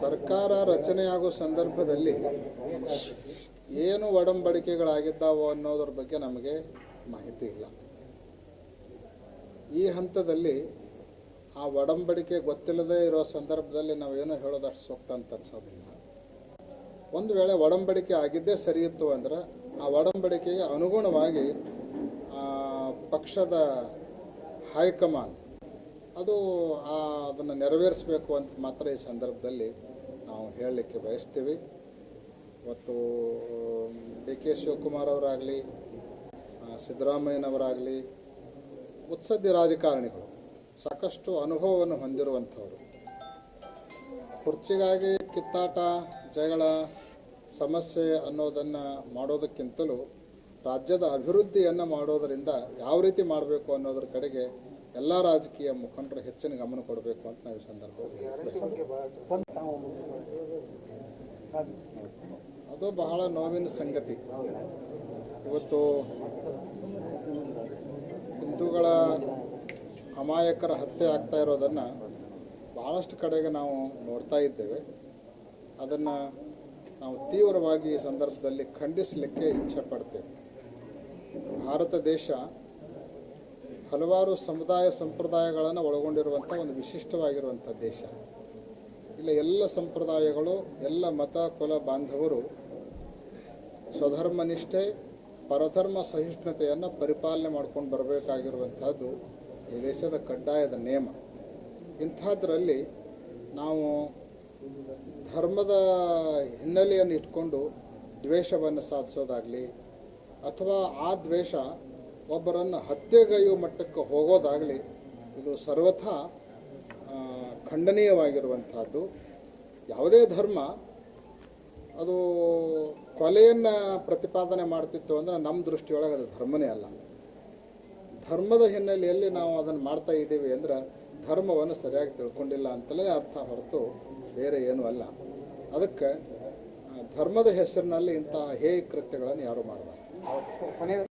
ಸರ್ಕಾರ ರಚನೆಯಾಗೋ ಸಂದರ್ಭದಲ್ಲಿ ಏನು ಒಡಂಬಡಿಕೆಗಳಾಗಿದ್ದಾವೋ ಅನ್ನೋದ್ರ ಬಗ್ಗೆ ನಮಗೆ ಮಾಹಿತಿ ಇಲ್ಲ. ಈ ಹಂತದಲ್ಲಿ ಆ ಒಡಂಬಡಿಕೆ ಗೊತ್ತಿಲ್ಲದೆ ಇರೋ ಸಂದರ್ಭದಲ್ಲಿ ನಾವೇನೋ ಹೇಳೋದಷ್ಟು ಸೂಕ್ತ ಅಂತ ಅನ್ಸೋದಿಲ್ಲ. ಒಂದು ವೇಳೆ ಒಡಂಬಡಿಕೆ ಆಗಿದ್ದೇ ಸರಿ ಇತ್ತು ಅಂದ್ರೆ ಆ ಒಡಂಬಡಿಕೆಗೆ ಅನುಗುಣವಾಗಿ ಪಕ್ಷದ ಹೈಕಮಾಂಡ್ ಅದು ಅದನ್ನು ನೆರವೇರಿಸಬೇಕು ಅಂತ ಮಾತ್ರ ಈ ಸಂದರ್ಭದಲ್ಲಿ ನಾವು ಹೇಳಲಿಕ್ಕೆ ಬಯಸ್ತೀವಿ. ಮತ್ತು ಡಿ ಕೆ ಶಿವಕುಮಾರ್ ಅವರಾಗಲಿ ಸಿದ್ದರಾಮಯ್ಯನವರಾಗಲಿ ಮುತ್ಸದ್ದಿ ರಾಜಕಾರಣಿಗಳು, ಸಾಕಷ್ಟು ಅನುಭವವನ್ನು ಹೊಂದಿರುವಂಥವರು. ಕುರ್ಚಿಗಾಗಿ ಕಿತ್ತಾಟ, ಜಗಳ, ಸಮಸ್ಯೆ ಅನ್ನೋದನ್ನು ಮಾಡೋದಕ್ಕಿಂತಲೂ ರಾಜ್ಯದ ಅಭಿವೃದ್ಧಿಯನ್ನು ಮಾಡೋದರಿಂದ ಯಾವ ರೀತಿ ಮಾಡಬೇಕು ಅನ್ನೋದ್ರ ಕಡೆಗೆ ಎಲ್ಲ ರಾಜಕೀಯ ಮುಖಂಡರು ಹೆಚ್ಚಿನ ಗಮನ ಕೊಡಬೇಕು ಅಂತ ನಾವು ಈ ಸಂದರ್ಭದಲ್ಲಿ ಅದು ಬಹಳ ನೋವಿನ ಸಂಗತಿ. ಇವತ್ತು ಹಿಂದೂಗಳ ಅಮಾಯಕರ ಹತ್ಯೆ ಆಗ್ತಾ ಇರೋದನ್ನು ಭಾಳಷ್ಟು ಕಡೆಗೆ ನಾವು ನೋಡ್ತಾ ಇದ್ದೇವೆ. ಅದನ್ನು ನಾವು ತೀವ್ರವಾಗಿ ಈ ಸಂದರ್ಭದಲ್ಲಿ ಖಂಡಿಸಲಿಕ್ಕೆ ಇಚ್ಛೆ ಪಡ್ತೇವೆ. ಭಾರತ ದೇಶ ಹಲವಾರು ಸಮುದಾಯ ಸಂಪ್ರದಾಯಗಳನ್ನು ಒಳಗೊಂಡಿರುವಂಥ ಒಂದು ವಿಶಿಷ್ಟವಾಗಿರುವಂಥ ದೇಶ. ಇಲ್ಲ ಎಲ್ಲ ಸಂಪ್ರದಾಯಗಳು, ಎಲ್ಲ ಮತ, ಕುಲ ಬಾಂಧವರು ಸ್ವಧರ್ಮ ನಿಷ್ಠೆ ಪರಧರ್ಮ ಸಹಿಷ್ಣುತೆಯನ್ನು ಪರಿಪಾಲನೆ ಮಾಡ್ಕೊಂಡು ಬರಬೇಕಾಗಿರುವಂಥದ್ದು ಈ ದೇಶದ ಕಡ್ಡಾಯದ ನಿಯಮ. ಇಂಥದ್ರಲ್ಲಿ ನಾವು ಧರ್ಮದ ಹಿನ್ನೆಲೆಯನ್ನು ಇಟ್ಕೊಂಡು ದ್ವೇಷವನ್ನು ಸಾಧಿಸೋದಾಗಲಿ ಅಥವಾ ಆ ದ್ವೇಷ ಒಬ್ಬರನ್ನು ಹತ್ಯೆಗೈಯುವ ಮಟ್ಟಕ್ಕೆ ಹೋಗೋದಾಗಲಿ, ಇದು ಸರ್ವಥಾ ಖಂಡನೀಯವಾಗಿರುವಂಥದ್ದು. ಯಾವುದೇ ಧರ್ಮ, ಅದು ಕೊಲೆಯನ್ನು ಪ್ರತಿಪಾದನೆ ಮಾಡ್ತಿತ್ತು ಅಂದರೆ ನಮ್ಮ ದೃಷ್ಟಿಯೊಳಗೆ ಅದು ಧರ್ಮನೇ ಅಲ್ಲ. ಧರ್ಮದ ಹಿನ್ನೆಲೆಯಲ್ಲಿ ನಾವು ಅದನ್ನು ಮಾಡ್ತಾ ಇದ್ದೀವಿ ಅಂದ್ರೆ ಧರ್ಮವನ್ನು ಸರಿಯಾಗಿ ತಿಳ್ಕೊಂಡಿಲ್ಲ ಅಂತಲೇ ಅರ್ಥ ಹೊರತು ಬೇರೆ ಏನೂ ಅಲ್ಲ. ಅದಕ್ಕೆ ಧರ್ಮದ ಹೆಸರಿನಲ್ಲಿ ಇಂತಹ ಹೇಯ ಕೃತ್ಯಗಳನ್ನು ಯಾರು ಮಾಡಬಾರ್ದು.